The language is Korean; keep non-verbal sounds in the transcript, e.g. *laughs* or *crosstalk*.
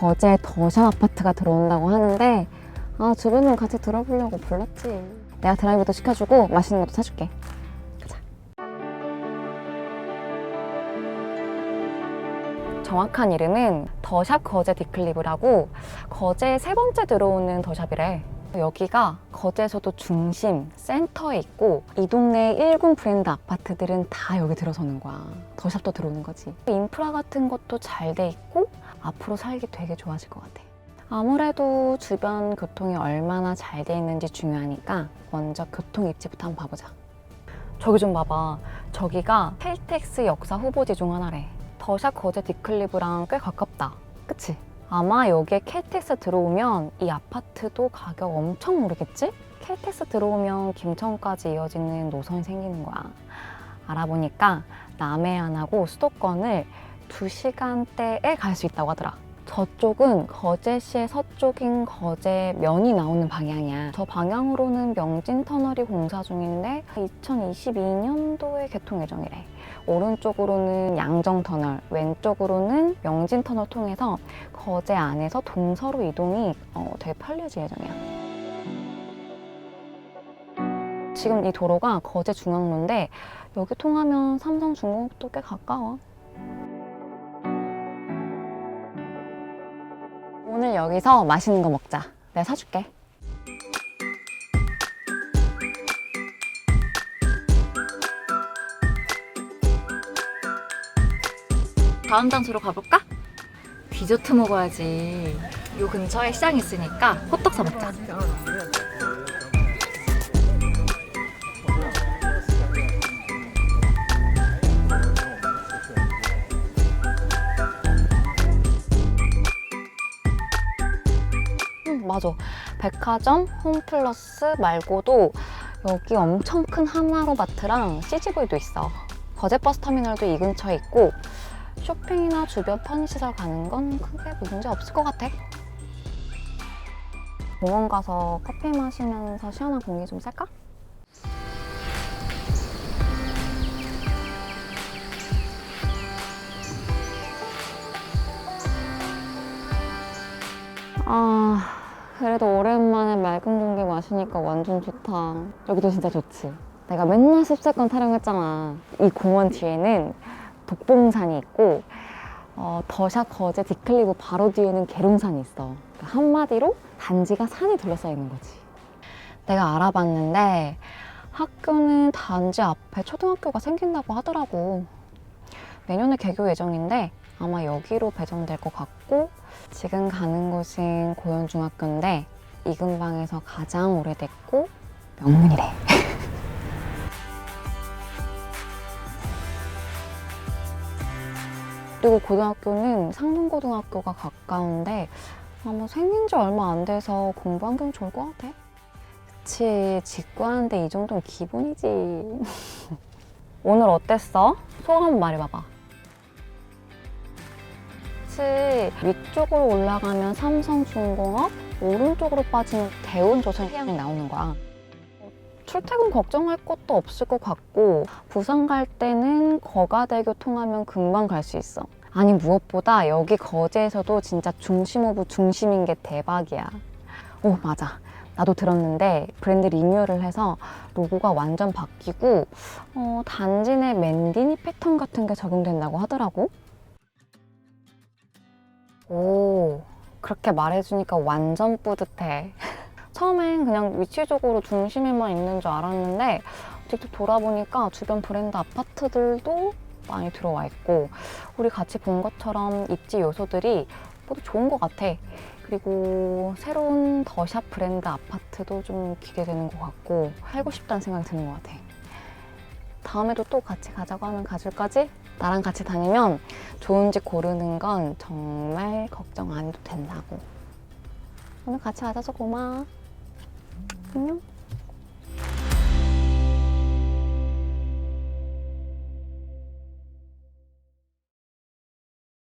거제 더샵 아파트가 들어온다고 하는데 아 주변은 같이 들어보려고 불렀지 내가 드라이브도 시켜주고 맛있는 것도 사줄게 가자 정확한 이름은 더샵 거제 디클리브라고 거제 세 번째 들어오는 더샵이래 여기가 거제에서도 중심, 센터에 있고 이 동네 1군 브랜드 아파트들은 다 여기 들어서는 거야. 더샵도 들어오는 거지. 인프라 같은 것도 잘 돼 있고 앞으로 살기 되게 좋아질 것 같아. 아무래도 주변 교통이 얼마나 잘 돼 있는지 중요하니까 먼저 교통 입지부터 한번 봐보자. 저기 좀 봐봐. 저기가 KTX 역사 후보지 중 하나래. 더샵 거제 디클리브랑 꽤 가깝다. 그치? 아마 여기에 KTX 들어오면 이 아파트도 가격 엄청 오르겠지? KTX 들어오면 김천까지 이어지는 노선이 생기는 거야. 알아보니까 남해안하고 수도권을 2시간대에 갈 수 있다고 하더라. 저쪽은 거제시의 서쪽인 거제면이 나오는 방향이야. 저 방향으로는 명진터널이 공사 중인데 2022년도에 개통 예정이래. 오른쪽으로는 양정터널, 왼쪽으로는 명진터널 통해서 거제 안에서 동서로 이동이 어, 되게 편리해질 예정이야. 지금 이 도로가 거제 중앙로인데 여기 통하면 삼성중공업도 꽤 가까워. 오늘 여기서 맛있는 거 먹자. 내가 사줄게. 다음 장소로 가볼까? 디저트 먹어야지. 요 근처에 시장 있으니까 호떡 사 먹자. 맞아. 백화점, 홈플러스 말고도 여기 엄청 큰 하나로마트랑 CGV도 있어. 거제버스 터미널도 이 근처에 있고 쇼핑이나 주변 편의시설 가는 건 크게 문제 없을 것 같아. 공원 가서 커피 마시면서 시원한 공기 좀 쐴까? 그래도 오랜만에 맑은 공기 마시니까 완전 좋다. 여기도 진짜 좋지. 내가 맨날 습세권 타령했잖아. 이 공원 뒤에는 독봉산이 있고 어, 더샵 거제 디클리브 바로 뒤에는 계룡산이 있어. 그러니까 한마디로 단지가 산이 둘러싸여 있는 거지. 내가 알아봤는데 학교는 단지 앞에 초등학교가 생긴다고 하더라고. 내년에 개교 예정인데 아마 여기로 배정될 것 같고 지금 가는 곳은 고현중학교인데 이 근방에서 가장 오래됐고 명문이래. *laughs* 그리고 고등학교는 상동고등학교가 가까운데 아마 생긴 지 얼마 안 돼서 공부 환경 좋을 것 같아. 그치, 직구하는데 이 정도는 기본이지. *laughs* 오늘 어땠어? 소감 말해봐봐. 그치, 위쪽으로 올라가면 삼성중공업, 오른쪽으로 빠지면 대운조선해양이 나오는 거야. 출퇴근 걱정할 것도 없을 것 같고 부산 갈 때는 거가대교 통하면 금방 갈 수 있어. 아니 무엇보다 여기 거제에서도 진짜 중심 오브 중심인 게 대박이야. 오 맞아. 나도 들었는데 브랜드 리뉴얼을 해서 로고가 완전 바뀌고 어, 단지 내 맨디니 패턴 같은 게 적용된다고 하더라고. 오 그렇게 말해주니까 완전 뿌듯해. *laughs* 처음엔 그냥 위치적으로 중심에만 있는 줄 알았는데 직접 돌아보니까 주변 브랜드 아파트들도 많이 들어와 있고 우리 같이 본 것처럼 입지 요소들이 모두 좋은 것 같아. 그리고 새로운 더샵 브랜드 아파트도 좀 기대되는 것 같고 살고 싶다는 생각이 드는 것 같아. 다음에도 또 같이 가자고 하면 가줄 거지? 나랑 같이 다니면 좋은 집 고르는 건 정말 걱정 안 해도 된다고. 오늘 같이 와줘서 고마워. 안녕.